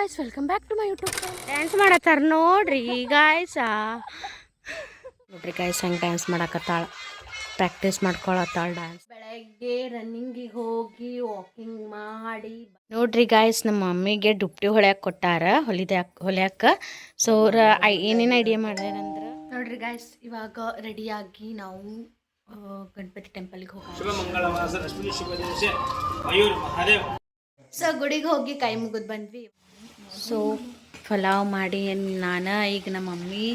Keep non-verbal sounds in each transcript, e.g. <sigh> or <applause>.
Guys welcome back to my YouTube dance ಮಾಡತ್ತಾರ ನೋಡ್ರಿ guys ನೋಡ್ರಿ guys ಹಂಗೆ ಡ್ಯಾನ್ಸ್ ಮಾಡಕತ್ತಾಳ. ಪ್ರಾಕ್ಟೀಸ್ ಮಾಡ್ಕೊಳತ್ತಾಳ ಡ್ಯಾನ್ಸ್ ಬೆಳಗ್ಗೆ ರನ್ನಿಂಗಿಗೆ ಹೋಗಿ ವಾಕಿಂಗ್ ಮಾಡಿ ನೋಡ್ರಿ ಗಾಯ್ಸ್ ನಮ್ಮ ಮಮ್ಮಿಗೆ ಡುಪ್ಟಿ ಹೊಳ್ಯಾಕೆ ಕೊಟ್ಟಾರ ಹೊಲಿದ ಹೊಲ್ಯಾಕ. ಸೊ ಅವ್ರ ಏನೇನು ಐಡಿಯಾ ಮಾಡ್ಯಾರಂದ್ರೆ ನೋಡ್ರಿ ಗಾಯ್ಸ್ ಇವಾಗ ರೆಡಿಯಾಗಿ ನಾವು ಗಣಪತಿ ಟೆಂಪಲ್ಗೆ ಹೋಗೋಣ. ಮಹಾದೇವ್. ಸೊ ಗುಡಿಗೆ ಹೋಗಿ ಕೈ ಮುಗಿದು ಬಂದ್ವಿ. ಸೊ ಪಲಾವ್ ಮಾಡಿ ನಾನು ಈಗ ನಮ್ಮ ಮಮ್ಮಿ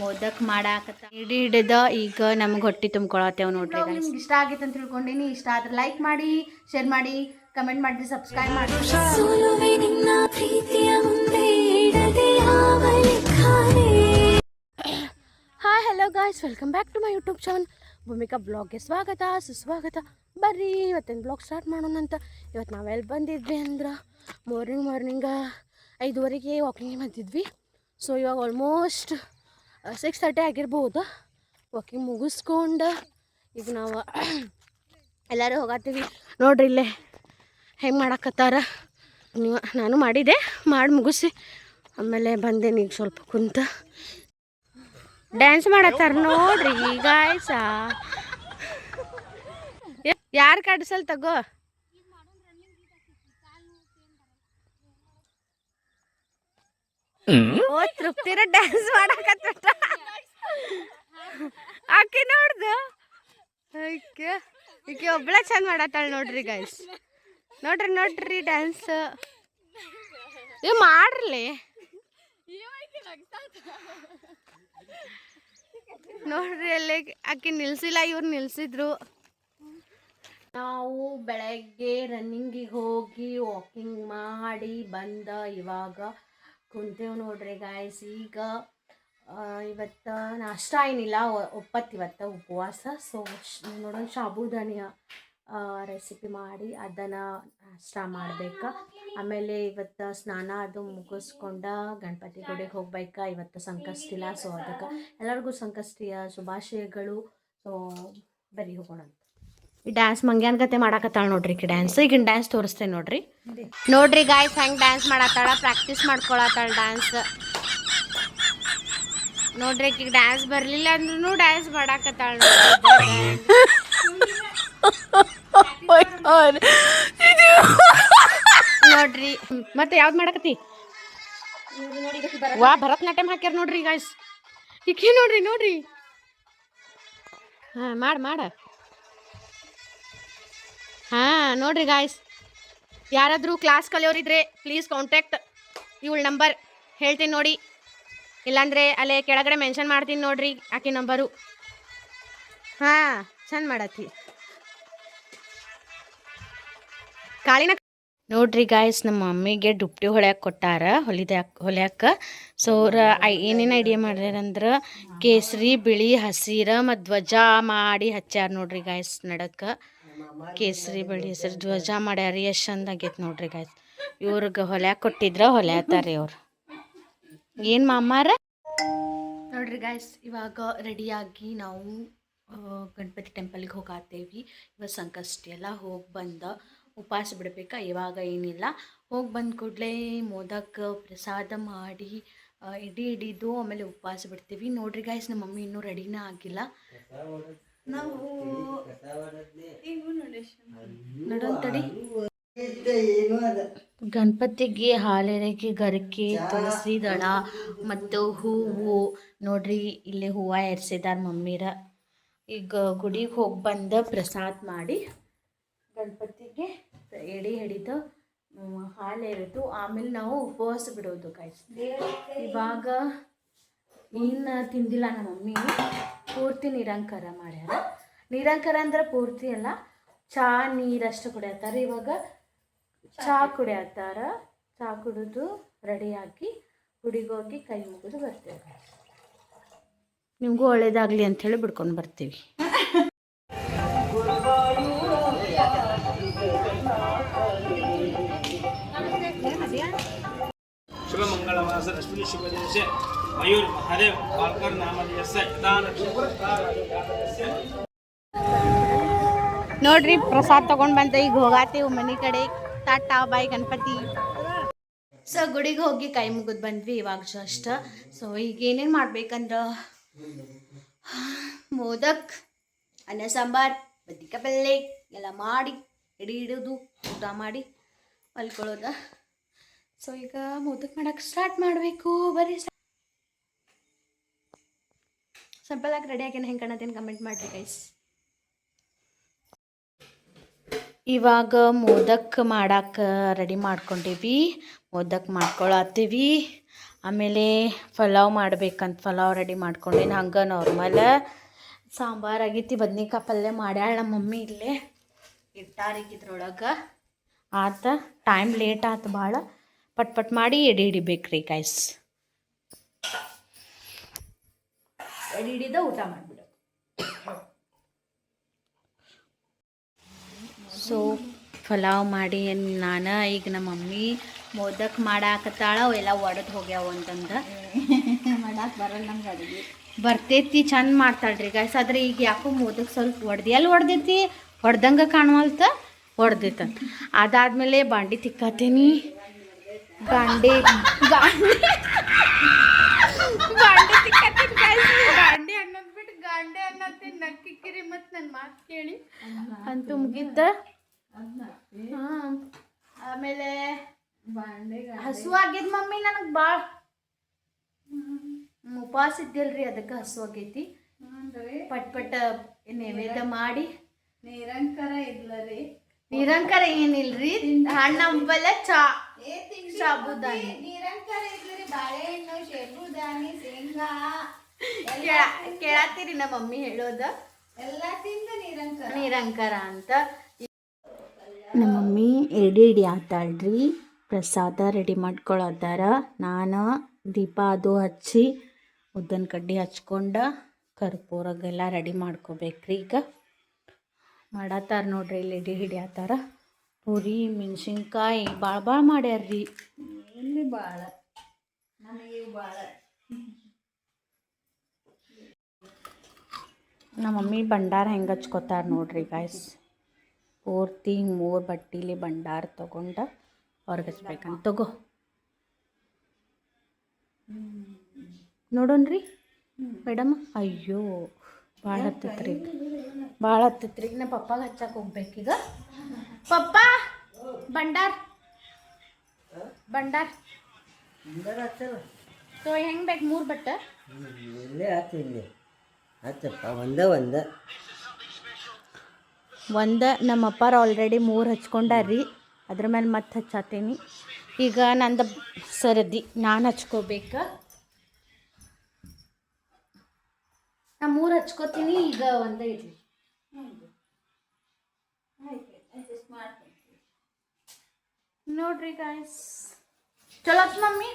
ಮೋದಕ್ ಮಾಡಾಕತ್ತ. ಹಿಡಿ ಹಿಡಿದ ಈಗ ನಮ್ಗೆ ಹೊಟ್ಟಿ ತುಂಬ್ಕೊಳತ್ತೇವ್ ನೋಡ್ರಿ ನಿಮ್ಗೆ ಇಷ್ಟ ಆಗಿತ್ತು ಅಂತ ತಿಳ್ಕೊಂಡಿನಿ. ಇಷ್ಟ ಆದ್ರೆ ಲೈಕ್ ಮಾಡಿ ಶೇರ್ ಮಾಡಿ ಕಮೆಂಟ್ ಮಾಡಿ ಸಬ್ಸ್ಕ್ರೈಬ್ ಮಾಡಿ hi hello guys welcome back to my YouTube channel Bhoomika ಬ್ಲಾಗ್ಗೆ ಸ್ವಾಗತ ಸುಸ್ವಾಗತ. ಬರ್ರಿ ಇವತ್ತಿನ ಬ್ಲಾಗ್ ಸ್ಟಾರ್ಟ್ ಮಾಡೋಣ ಅಂತ ಇವತ್ತು ನಾವೆಲ್ಲಿ ಬಂದಿದ್ವಿ ಅಂದ್ರೆ ಮಾರ್ನಿಂಗ್ ಮಾರ್ನಿಂಗ ಐದುವರೆಗೆ ವಾಕಿಂಗ್ ಬಂದಿದ್ವಿ. ಸೊ ಇವಾಗ ಆಲ್ಮೋಸ್ಟ್ ಸಿಕ್ಸ್ ತರ್ಟಿ ಆಗಿರ್ಬೋದು. ವಾಕಿಂಗ್ ಮುಗಿಸ್ಕೊಂಡು ಈಗ ನಾವು, <clears throat> ಎಲ್ಲರೂ ಹೋಗತ್ತೀವಿ ನೋಡ್ರಿ ಇಲ್ಲೇ ಹೆಂಗೆ ಮಾಡಾಕತ್ತಾರ. ನೀವು, ನಾನು ಮಾಡಿದೆ, ಮಾಡಿ ಮುಗಿಸಿ. ಆಮೇಲೆ ಬಂದೆ ಈಗ ಸ್ವಲ್ಪ ಕುಂತ. ಡ್ಯಾನ್ಸ್ ಮಾಡತ್ತಾರ ನೋಡ್ರಿ ಈಗ ಯಾರು ಕಡ್ಸಲ್ ತಗೋ? ಓ ತೃಪ್ತಿರ ಡ್ಯಾನ್ಸ್ ಮಾಡಕತ್ತ ಆಕೆ ನೋಡ್ದು? ಆಕೆ ಈಕೆ ಒಬ್ಳ ಚಂದ ಮಾಡತ್ತಾಳ ನೋಡ್ರಿ ಗೈಸ್ ನೋಡ್ರಿ ನೋಡ್ರಿ ಡ್ಯಾನ್ಸ್ ಇವ್ ಮಾಡ್ರಲಿ? ನೋಡ್ರಿ, ಅಲ್ಲಿ ಆಕೆ ನಿಲ್ಸಿಲ್ಲ, ಇವ್ರು ನಿಲ್ಸಿದ್ರು. ನಾವು ಬೆಳಗ್ಗೆ ರನ್ನಿಂಗಿಗೆ ಹೋಗಿ ವಾಕಿಂಗ್ ಮಾಡಿ ಬಂದ ಇವಾಗ ಕುಂತೇವು ನೋಡ್ರಿ ಗಾಯ್ಸ್ ಈಗ ಇವತ್ತು ನಾಷ್ಟ ಏನಿಲ್ಲ ಒಪ್ಪತ್ತು ಇವತ್ತು ಉಪವಾಸ. ಸೊ ನೋಡೋಣ ಸಾಬುದಾನಿಯ ರೆಸಿಪಿ ಮಾಡಿ ಅದನ್ನು ನಾಷ್ಟ ಮಾಡ್ಬೇಕು. ಆಮೇಲೆ ಇವತ್ತು ಸ್ನಾನ ಅದು ಮುಗಿಸ್ಕೊಂಡ ಗಣಪತಿ ಗುಡಿಗೆ ಹೋಗ್ಬೇಕಾ. ಇವತ್ತು ಸಂಕಷ್ಟಿಲ್ಲ ಸೊ ಅದಕ್ಕೆ ಎಲ್ಲರಿಗೂ ಸಂಕಷ್ಟಿಯ ಶುಭಾಶಯಗಳು. ಸೊ ಬರೀ ಹೋಗೋಣ ಡ್ಯಾನ್ಸ್ ಮಂಗ್ಯಾನ್ ಕತೆ ಮಾಡಾಕತ್ತಾಳ ನೋಡ್ರಿ ಈಕಿ ಡ್ಯಾನ್ಸ್ ಈಗ ಡ್ಯಾನ್ಸ್ ತೋರಿಸ್ತೇನೆ ನೋಡ್ರಿ. ನೋಡ್ರಿ ಗಾಯ್ಸ್ ಹೆಂಗ್ ಡ್ಯಾನ್ಸ್ ಮಾಡತ್ತಾಳ ಪ್ರಾಕ್ಟೀಸ್ ಮಾಡ್ಕೊಳತ್ತಾಳ ಡ್ಯಾನ್ಸ್ ನೋಡ್ರಿ ಈಗ ಡ್ಯಾನ್ಸ್ ಬರ್ಲಿಲ್ಲ ಅಂದ್ರೂ ಡ್ಯಾನ್ಸ್ ಮಾಡಾಕತ್ತಾಳ ನೋಡ್ರಿ. ನೋಡ್ರಿ, ಮತ್ತೆ ಯಾವ್ದು ಮಾಡಕತ್ತಿ? ವಾ, ಭರತನಾಟ್ಯಂ ಹಾಕ್ಯಾರ ನೋಡ್ರಿ ಗಾಯ್ಸ್ ಈಕಿ ನೋಡ್ರಿ ನೋಡ್ರಿ. ಹಾ, ಮಾಡ ಮಾಡ. ಹಾ ನೋಡ್ರಿ ಗಾಯ್ಸ್ ಯಾರಾದರೂ ಕ್ಲಾಸ್ ಕಲಿಯೋರಿದ್ರೆ ಪ್ಲೀಸ್ ಕಾಂಟ್ಯಾಕ್ಟ್ ಇವಳ ನಂಬರ್ ಹೇಳ್ತೀನಿ ನೋಡಿ. ಇಲ್ಲಾಂದ್ರೆ ಅಲ್ಲೇ ಕೆಳಗಡೆ ಮೆನ್ಷನ್ ಮಾಡ್ತೀನಿ ನೋಡ್ರಿ ಆಕೆ ನಂಬರು ಹಾಂ ಚಂದ ಮಾಡತ್ತಿ. ಕಾಳಿನ ನೋಡ್ರಿ ಗಾಯ್ಸ್ ನಮ್ಮ ಮಮ್ಮಿಗೆ ಡುಪ್ಟಿ ಹೊಳ್ಯಾಕ ಕೊಟ್ಟಾರ ಹೊಲಿದ ಹೊಲ್ಯಾಕ. ಸೊ ಅವ್ರ ಏನೇನು ಐಡಿಯಾ ಮಾಡ್ಯಾರಂದ್ರೆ ಕೇಸರಿ ಬಿಳಿ ಹಸಿರ ಮತ್ತು ಧ್ವಜ ಮಾಡಿ ಹಚ್ಚಾರ ನೋಡ್ರಿ ಗಾಯ್ಸ್ ನಡಕ್ಕೆ ಕೇಸರಿ ಬಳಿ ಹೆಸರು ಧ್ವಜ ಮಾಡ್ಯಾರ, ಎಷ್ಟು ಚಂದ ಆಗೈತೆ ನೋಡ್ರಿ ಗಾಯ್ಸ್ ಇವ್ರಿಗೆ ಹೊಲ್ಯಾಕ ಕೊಟ್ಟಿದ್ರ ಹೊಲ್ಯಾತಾರ್ರಿ ಅವ್ರು ಏನು ಮಾಮಾರ? ನೋಡ್ರಿ ಗಾಯ್ಸ್ ಇವಾಗ ರೆಡಿಯಾಗಿ ನಾವು ಗಣಪತಿ ಟೆಂಪಲ್ಗೆ ಹೋಗಾತೇವಿ. ಇವತ್ತು ಸಂಕಷ್ಟಿ ಎಲ್ಲ ಹೋಗಿ ಬಂದ ಉಪವಾಸ ಬಿಡ್ಬೇಕಾ? ಇವಾಗ ಏನಿಲ್ಲ. ಹೋಗಿ ಬಂದ ಕೂಡಲೇ ಮೋದಕ್ಕೆ ಪ್ರಸಾದ ಮಾಡಿ ಇಡೀ ಹಿಡಿದು ಆಮೇಲೆ ಉಪವಾಸ ಬಿಡ್ತೀವಿ. ನೋಡ್ರಿ ಗಾಯ್ಸ್ ನಮ್ಮ ಮಮ್ಮಿ ಇನ್ನೂ ರೆಡಿನೇ ಆಗಿಲ್ಲ. ತಡಿ ಗಣಪತಿಗೆ ಹಾಲೆರೆಗೆ ಗರಿಕೆ, ತುಳಸಿ ದಳ ಮತ್ತು ಹೂವು. ನೋಡ್ರಿ, ಇಲ್ಲಿ ಹೂವು ಎರ್ಸಿದಾರ ಮಮ್ಮಿರ. ಈಗ ಗುಡಿಗೆ ಹೋಗಿ ಬಂದ ಪ್ರಸಾದ ಮಾಡಿ ಗಣಪತಿಗೆ ಎಡೆ ಹಿಡಿದು ಹಾಲು ಎರೆದು, ಆಮೇಲೆ ನಾವು ಉಪವಾಸ ಬಿಡೋದು ಕಾಯ್ಸ್ ಇವಾಗ ಏನು ತಿಂದಿಲ್ಲ ನಮ್ಮ ಮಮ್ಮಿ. ಪೂರ್ತಿ ನಿರಂಕಾರ ಮಾಡ್ಯಾರ. ನಿರಂಕಾರ ಅಂದ್ರೆ ಪೂರ್ತಿ ಅಲ್ಲ, ಚಾ ನೀರಷ್ಟು ಕುಡಿಯತ್ತಾರ. ಇವಾಗ ಚಾ ಕುಡಿಯತ್ತಾರ. ಚಾ ಕುಡಿದು ರೆಡಿಯಾಗಿ ಹೋಗಿ ಕೈ ಮುಗಿದು ಬರ್ತೇವೆ. ನಿಮಗೂ ಒಳ್ಳೇದಾಗಲಿ ಅಂಥೇಳಿ ಬಿಡ್ಕೊಂಡು ಬರ್ತೀವಿ. ಶುಭ ಮಂಗಳವಾಸ ಶುಭ ದಿವಸ ಮಯೂರ್ ಮಹಾದೇವ್ ಪಾಲ್ಕರ್ ನೋಡ್ರಿ ಪ್ರಸಾದ್ ತಗೊಂಡ್ ಬಂದ ಈಗ ಹೋಗಾತೀವಿ ಮನೆ ಕಡೆ. ತಾಟ ಬಾಯಿ ಗಣಪತಿ. ಸೊ ಗುಡಿಗೆ ಹೋಗಿ ಕೈ ಮುಗಿದ್ ಬಂದ್ವಿ ಇವಾಗ ಜಸ್ಟ್. ಸೊ ಈಗ ಏನೇನು ಮಾಡ್ಬೇಕಂದ್ರ? ಮೋದಕ್ ಅನ್ನ ಸಾಂಬಾರ್ ಬದಿಕ ಪಲ್ಲೆ ಎಲ್ಲ ಮಾಡಿ ಎಡಿ ಇಡೋದು ಊಟ ಮಾಡಿ ಮಲ್ಕೊಳ್ಳೋದ. ಸೊ ಈಗ ಮೋದಕ್ ಮಾಡಕ್ಕೆ ಸ್ಟಾರ್ಟ್ ಮಾಡಬೇಕು. ಬರೀ ಸಿಂಪಲ್ ಆಗಿ ರೆಡಿ ಆಗೇನು ಹೆಂಗೆ ಕಾಣತ್ತೇನು ಕಮೆಂಟ್ ಮಾಡಿರಿ ಗೈಸ್ ಇವಾಗ ಮೋದಕ್ ಮಾಡಕ್ಕೆ ರೆಡಿ ಮಾಡ್ಕೊಂಡೀವಿ. ಮೋದಕ್ ಮಾಡ್ಕೊಳತ್ತೀವಿ. ಆಮೇಲೆ ಪಲಾವ್ ಮಾಡ್ಬೇಕಂತ ಪಲಾವ್ ರೆಡಿ ಮಾಡ್ಕೊಂಡೇನು. ಹಂಗೆ ನಾರ್ಮಲ್ ಸಾಂಬಾರು ಆಗೈತಿ ಬದ್ನಿಕಾಯಿ ಪಲ್ಯ ಮಾಡ್ಯಾಳ ನಮ್ಮ ಮಮ್ಮಿ ಇಲ್ಲೇ. ಇಟ್ಟಾರಿಗಿದ್ರೊಳಗೆ ಆತ ಟೈಮ್ ಲೇಟ್ ಆತು ಭಾಳ ಪಟ್ ಪಟ್ ಮಾಡಿ ಎಡಿ ಹಿಡಿಬೇಕ್ರಿ ಗೈಸ್ ಎಡಿ ಹಿಡಿದ ಊಟ ಮಾಡಿಬಿಡೋದು ಸೊ ಪಲಾವ್ ಮಾಡಿ ನಾನು ಈಗ ನಮ್ಮ ಮಮ್ಮಿ ಮೋದಕ್ ಮಾಡಾಕತ್ತಾಳ ಎಲ್ಲ ಒಡೆದು ಹೋಗ್ಯಾವ ಅಂತಂದ. <laughs> ಮಾಡಕ್ಕೆ ಬರಲ್ಲ ನಮ್ಗೆ ಅಡುಗೆ. ಬರ್ತೈತಿ ಚಂದ ಮಾಡ್ತಾಳ್ರಿ ಗಾಯಸ್ ಆದ್ರೆ ಈಗ ಯಾಕೋ ಮೋದಕ್ ಸ್ವಲ್ಪ ಒಡ್ದಿ. ಎಲ್ಲಿ ಹೊಡೆದೈತಿ ಹೊಡ್ದಂಗೆ ಕಾಣುವಲ್ತ? ಹೊಡ್ದೈತ ಅದಾದ್ಮೇಲೆ ಬಾಂಡಿ ತಿಕ್ಕಾತೀನಿ. ಬಾಂಡಿ ಬಾಂಡಿ ಬಾಂಡಿ ತಿಕ್ಕಾತೀನಿ guys. ಬಾಂಡಿ ಅನ್ನೋದ್ ಬಿಟ್ಟು ಗಾಂಡಿ ಅನ್ನತ್ತೀನಿ ನಕ್ಕಿಕ್ಕಿರಿ ಮತ್ತು ನನ್ನ ಅಂತೂ ಮುಗಿತ? ಹಾಂ. ಆಮೇಲೆ ಹಸು ಆಗಿದ್ ಮಮ್ಮಿ ನನಗೆ ಭಾಳ ಉಪವಾಸ ಇದ್ದಿಲ್ರಿ ಅದಕ್ಕೆ ಹಸು ಆಗೈತಿ. ಪಟ್ ಪಟ್ ನೈವೇದ್ಯ ಮಾಡಿ. ನಿರಂಕರ ಇಲ್ಲ ರೀ ನಿರಂಕಾರ ಏನಿಲ್ರಿ? ಹಣ್ಣು ಹಂಪಲ ಚಾ. ಸಾಬುದಾನಿ ನಿರಂಕರ ಇದ್ರಿ ಬಾಳೆಹಣ್ಣು ಶೇಬುದಾನಿ ಶೇಂಗಾ. ಕೇಳ- ಕೇಳತ್ತೀರಿ ನಮ್ಮ ಮಮ್ಮಿ ಹೇಳೋದ. ನಿರಂಕಾರ ಅಂತ. ನಮ್ಮ ಮಮ್ಮಿ ಎಡಿ ಇಡಿ ಆತಾಳ್ರಿ ಪ್ರಸಾದ ರೆಡಿ ಮಾಡ್ಕೊಳತ್ತಾರ ನಾನು ದೀಪ ಅದು ಹಚ್ಚಿ ಉದ್ದನ ಕಡ್ಡಿ ಹಚ್ಕೊಂಡ ಕರ್ಪೂರಗೆಲ್ಲ ರೆಡಿ ಮಾಡ್ಕೋಬೇಕ್ರಿ ಈಗ. ಮಾಡತ್ತಾರ ನೋಡ್ರಿ ಇಲ್ಲಿ ಎಡಿ ಹಿಡಿಯತ್ತಾರ ಪುರಿ ಮೆಣಸಿನ್ಕಾಯಿ ಭಾಳ ಭಾಳ ಮಾಡ್ಯಾರ್ರಿ. ಭಾಳ ನನಗೆ ಇವು ಭಾಳ ನಮ್ಮ ಮಮ್ಮಿ ಭಂಡಾರ ಹೆಂಗೆ ಹಚ್ಕೋತಾರೆ ನೋಡ್ರಿ ಗಾಯ್ಸ್ ಪೂರ್ತಿ ಮೂರು ಬಟ್ಟೀಲಿ ಭಂಡಾರ ತೊಗೊಂಡ ಹೊರಗೆ ಹಚ್ಬೇಕಂತ ತಗೋ. ನೋಡೋಣ್ರಿ? ಮೇಡಮ್ ಅಯ್ಯೋ ಭಾಳ ಹತ್ತತ್ರಿ. ಭಾಳ ಹತ್ತತ್ರಿ. ನಮ್ಮ ಪಪ್ಪಾಗೆ ಹಚ್ಚಕ್ಕೆ ಹೋಗ್ಬೇಕೀಗ ಪಪ್ಪ ಭಂಡಾರ್. ಭಂಡಾರ್. ಸೊ ಹೆಂಗೆ ಬೇಕು? ಮೂರು ಬಟ್ಟ. ಒಂದ ಒಂದೇ ಒಂದೇ. ಒಂದು, ನಮ್ಮ ಅಪ್ಪಾರ ಆಲ್ರೆಡಿ ಮೂರು ಹಚ್ಕೊಂಡಾರ್ರಿ. ಅದ್ರ ಮೇಲೆ ಮತ್ತೆ ಹಚ್ಚಾತೀನಿ. ಈಗ ನಂದು ಸರದಿ, ನಾನು ಹಚ್ಕೋಬೇಕ? ನಾ ಮೂರು ಹಚ್ಕೋತೀನಿ, ಈಗ ಒಂದೇ ಇರಲಿ. ನೋಡ್ರಿ ಗಾಯ್ಸ್ ಚಲೋ ಮಮ್ಮಿ?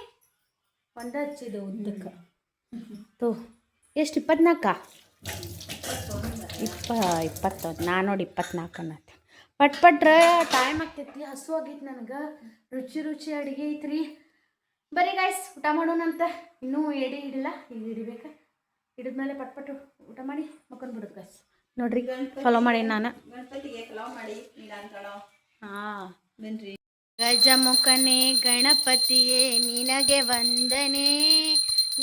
ಒಂದೇ ಹಚ್ಚಿದೆ ಉದ್ದಕ್ಕೆ. ತೋ. ಎಷ್ಟು ಇಪ್ಪತ್ನಾಲ್ಕ? ಇಪ್ಪ ಇಪ್ಪತ್ತೊಂದು ನಾನು ನೋಡಿ ಇಪ್ಪತ್ನಾಲ್ಕು ಅನ್ನತ್ತೆ. ಪಟ್ ಪಟ್ರ ಟೈಮ್ ಆಗ್ತೈತಿ ಹಸು ಆಗೈತಿ ನನಗೆ. ರುಚಿ ರುಚಿ ಅಡುಗೆ ಐತ್ರಿ. ಬರೀ ಗಾಯ್ಸ್ ಊಟ ಮಾಡೋಣಂತ. ಇನ್ನೂ ಎಡಿ ಹಿಡಿಲ್ಲ ಈಗ ಹಿಡಿಬೇಕಾ. ಹಿಡಿದ್ಮೇಲೆ ಪಟ್ ಪಟ್ಟು ಊಟ ಮಾಡಿ ಮಕ್ಕೊಂಡು ಬಿಡೋದು ಗಾಯ್ಸ್ ನೋಡ್ರಿ ಫಾಲೋ ಮಾಡಿ ನಾನು. ಹಾಂ. ಗಜಮುಖನೇ ಗಣಪತಿಯೇ ನಿನಗೆ ವಂದನೆ.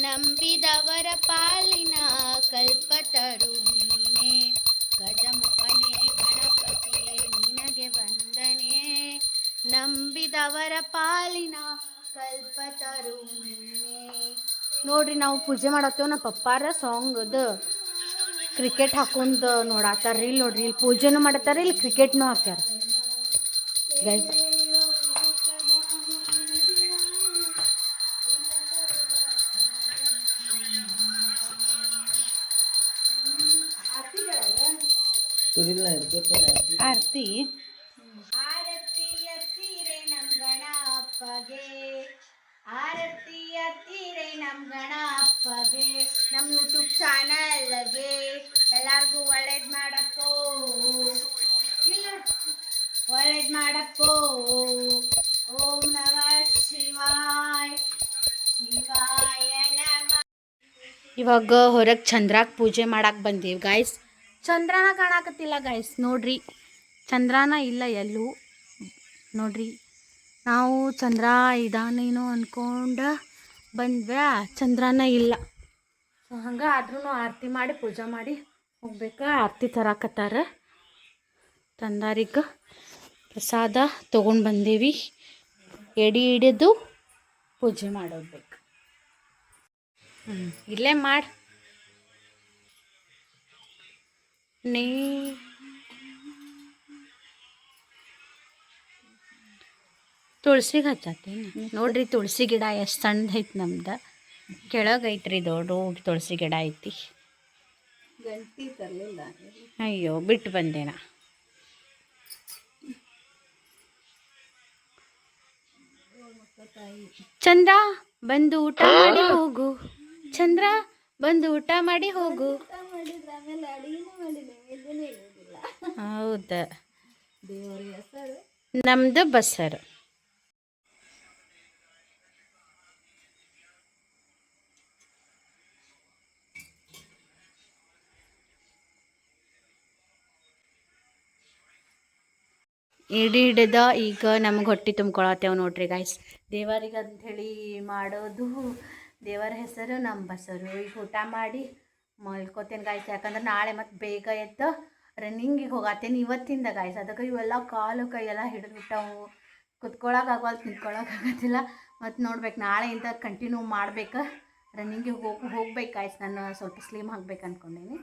ನಂಬಿದವರ ಪಾಲಿನ ಕಲ್ಪತರು ನೀನೆ ಗಜಮುಖನೇ ಗಣಪತಿಯೇ ನಿನಗೆ ವಂದನೆ. ನಂಬಿದವರ ಪಾಲಿನ ಕಲ್ಪತರು ನೀನೆ ನೋಡ್ರಿ, ನಾವು ಪೂಜೆ ಮಾಡತ್ತೇವ ನಮ್ಮ ಪಪ್ಪಾರ ಸಾಂಗ್ ಅದು ಕ್ರಿಕೆಟ್ ಹಾಕೊಂಡು ನೋಡತ್ತಾರ ಇಲ್ಲಿ ನೋಡ್ರಿ ಇಲ್ಲಿ ಪೂಜೆನೂ ಮಾಡತ್ತಾರ ಇಲ್ಲಿ ಕ್ರಿಕೆಟ್ನೂ ಹಾಕ್ಯಾರ. ಗೈಸ್ ಕುರಿಲ್ಲ ಇರ್ಬೇಕಲ್ಲ ಆರ್ತಿ ಆರತಿ ಎತ್ತೀರೆ ನಮ್ ಗಣಪ್ಪಗೆ ಆರತಿ ಎತ್ತೀರೆ ನಮ್ ಗಣಪ್ಪಗೆ ನಮ್ಮ ಯೂಟ್ಯೂಬ್ ಚಾನಲ್ಗೆ ಎಲ್ಲರಿಗೂ ಒಳ್ಳೇದು ಮಾಡಕ್ಕೋ ಇಲ್ಲ ಒಳ್ಳೇದು ಮಾಡಕ್ಕೋ ಓಂ ನಮ ಶಿವಾಯ್. ಶಿವಾಯ ನಮ. ಇವಾಗ ಹೊರಗೆ ಚಂದ್ರಾಕ್ ಪೂಜೆ ಮಾಡಕ್ಕೆ ಬಂದೀವಿ ಗಾಯ್ಸ್ ಚಂದ್ರನ ಕಾಣಕತ್ತಿಲ್ಲ ಗೈಸ್ ನೋಡ್ರಿ, ಚಂದ್ರನ ಇಲ್ಲ ಎಲ್ಲೂ. ನೋಡ್ರಿ, ನಾವು ಚಂದ್ರ ಇದಾನೇನೋ ಅಂದ್ಕೊಂಡು ಬಂದ್ವಾ ಚಂದ್ರನ ಇಲ್ಲ. ಸೊ ಹಂಗೆ ಆದ್ರೂ ಆರತಿ ಮಾಡಿ, ಪೂಜೆ ಮಾಡಿ ಹೋಗ್ಬೇಕಾ. ಆರತಿ ತರಾಕತ್ತಾರ. ತಂದಾರಿಗೆ ಪ್ರಸಾದ ತೊಗೊಂಡು ಬಂದೀವಿ. ಎಡಿ ಹಿಡಿದು ಪೂಜೆ ಮಾಡೋದ್ಬೇಕು. ಹ್ಞೂ ಇಲ್ಲೇ ಮಾಡಿ. ನೀ ತುಳಸಿಗೆ ಹಚ್ಚತ್ತೀನಿ ನೋಡ್ರಿ ತುಳಸಿ ಗಿಡ ಎಷ್ಟು ಸಣ್ಣ ಐತಿ ನಮ್ದ. ಕೆಳಗೈತ್ರಿ ದೊಡ್ಡ ತುಳಸಿ ಗಿಡ ಐತಿ. ಅಯ್ಯೋ ಬಿಟ್ಟು ಬಂದೇನ. ಚಂದ್ರ ಬಂದು ಊಟ ಮಾಡಿ ಹೋಗು. ಚಂದ್ರ ಬಂದು ಊಟ ಮಾಡಿ ಹೋಗು ಮಾಡಿದ್ರೆ ಆಮೇಲೆ ಅಡಿಗೆನೂ ಮಾಡಿದೆ ಇದನ್ನೇ ಇರೋದಿಲ್ಲ ಹೌದಾ. ದೇವರ ಹೆಸರು? ನಮ್ದು ಬಸರು. ಇಡಿ ಹಿಡಿದ ಈಗ ನಮ್ಗೆ ಹೊಟ್ಟೆ ತುಂಬ್ಕೊಳತ್ತೇವೆ ನೋಡ್ರಿ ಗಾಯ್ಸ್ ದೇವರಿಗೆ ಅಂಥೇಳಿ ಮಾಡೋದು ದೇವರ ಹೆಸರು ನಮ್ಮ ಬಸರು. ಈಗ ಊಟ ಮಾಡಿ ಮಲ್ಕೋತೇನೆ ಗಾಯ್ಸ್ ಯಾಕಂದ್ರೆ ನಾಳೆ ಮತ್ತೆ ಬೇಗ ಎದ್ದು ರನ್ನಿಂಗಿಗೆ ಹೋಗತ್ತೇನೆ ಇವತ್ತಿಂದ ಗಾಯ್ಸ್ ಅದಕ್ಕೆ ಇವೆಲ್ಲ ಕಾಲು ಕೈಯೆಲ್ಲ ಹಿಡಿದ್ಬಿಟ್ಟವು. ನಿಂತ್ಕೊಳಕ್ಕೆ ಆಗತ್ತಿಲ್ಲ. ಮತ್ತು ನೋಡ್ಬೇಕು ನಾಳೆಯಿಂದ ಕಂಟಿನ್ಯೂ ಮಾಡ್ಬೇಕು. ರನ್ನಿಂಗಿಗೆ ಹೋಗಿ, ಹೋಗ್ಬೇಕು ಗಾಯ್ಸ್ ನಾನು ಸ್ವಲ್ಪ ಸ್ಲಿಮ್ ಆಗ್ಬೇಕು ಅಂದ್ಕೊಂಡೀನಿ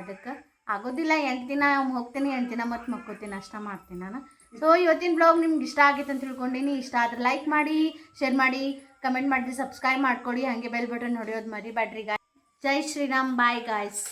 ಅದಕ್ಕೆ ಆಗೋದಿಲ್ಲ, ಎಂಟು ದಿನ ಹೋಗ್ತೀನಿ, ಎಂಟು ದಿನ ಮತ್ತು ಮಕ್ಕೋತೀನಿ. ಅಷ್ಟ ಮಾಡ್ತೀನಿ ನಾನು. ಸೊ ಇವತ್ತಿನ ಬ್ಲಾಗ್ ನಿಮ್ಗೆ ಇಷ್ಟ ಆಗಿತ್ತು ಅಂತ ತಿಳ್ಕೊಂಡೀನಿ. ಇಷ್ಟ ಆದ್ರೆ ಲೈಕ್ ಮಾಡಿ ಶೇರ್ ಮಾಡಿ ಕಮೆಂಟ್ ಮಾಡಿ ಸಬ್ಸ್ಕ್ರೈಬ್ ಮಾಡ್ಕೊಡಿ. ಹಾಗೆ ಬೆಲ್ ಬಟನ್ ಹೊಡೆಯೋದು ಮರಿಬೇಡ್ರಿ ಗಾಯ್ ಜೈ ಶ್ರೀರಾಮ್. Bye guys